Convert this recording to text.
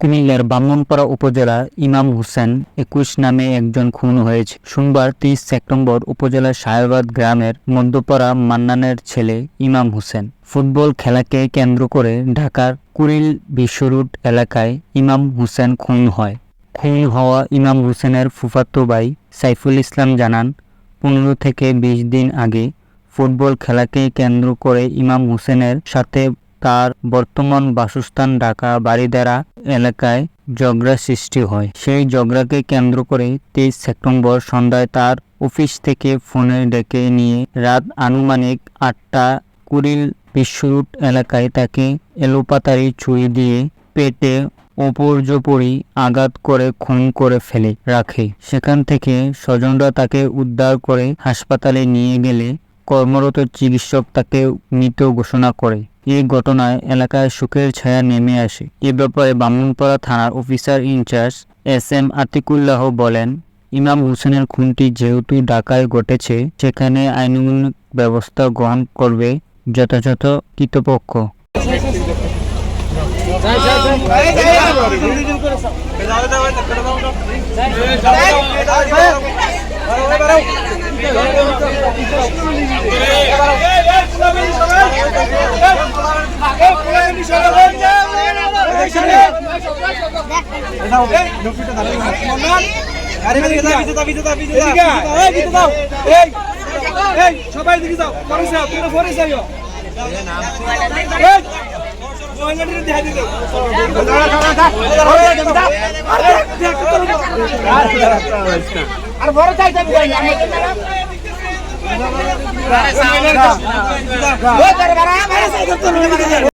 কুমিল্লার ব্রাহ্মণপাড়া উপজেলা ইমাম হোসেন একুশ নামে একজন খুন হয়েছে। সোমবার তিরিশ সেপ্টেম্বর উপজেলার সাহেবাদ গ্রামের মধ্যপাড়া মান্নানের ছেলে ইমাম হোসেন ফুটবল খেলাকে কেন্দ্র করে ঢাকার কুড়িল বিশ্বরুট এলাকায় ইমাম হোসেন খুন হয়। খুন হওয়া ইমাম হোসেনের ফুফাতো ভাই সাইফুল ইসলাম জানান, পনেরো থেকে বিশ দিন আগে ফুটবল খেলাকে কেন্দ্র করে ইমাম হোসেনের সাথে তার বর্তমান বাসস্থান ঢাকা বাড়িদারা এলাকায় ঝগড়া সৃষ্টি হয়। সেই ঝগড়াকে কেন্দ্র করে তেইশ সেপ্টেম্বর সন্ধ্যায় তার অফিস থেকে ফোনে ডেকে নিয়ে রাত আনুমানিক আটটা কুড়িল বিশ্বরুট এলাকায় তাকে এলোপাতারি ছুরি দিয়ে পেটে অপর্যপরি আঘাত করে, খুন করে ফেলে, রাখে। সেখান থেকে স্বজনরা তাকে উদ্ধার করে হাসপাতালে নিয়ে গেলে কর্মরত চিকিৎসক তাকে মৃত ঘোষণা করে। এই ঘটনায় এলাকায় শোকের ছায়া নেমে আসে এ ব্যাপারে বামুনপাড়া থানার officer in charge S M Atiqullah বলেন ইমাম হোসেনের খুনটি যেহেতু ঢাকায় ঘটেছে সেখানে আইনানুগ ব্যবস্থা গ্রহণ করবে যথাযথ কর্তৃপক্ষ সবাই দিকে যাও। পরে যাও তোমরা পরে দিতে। আর বড় চাই আমি আর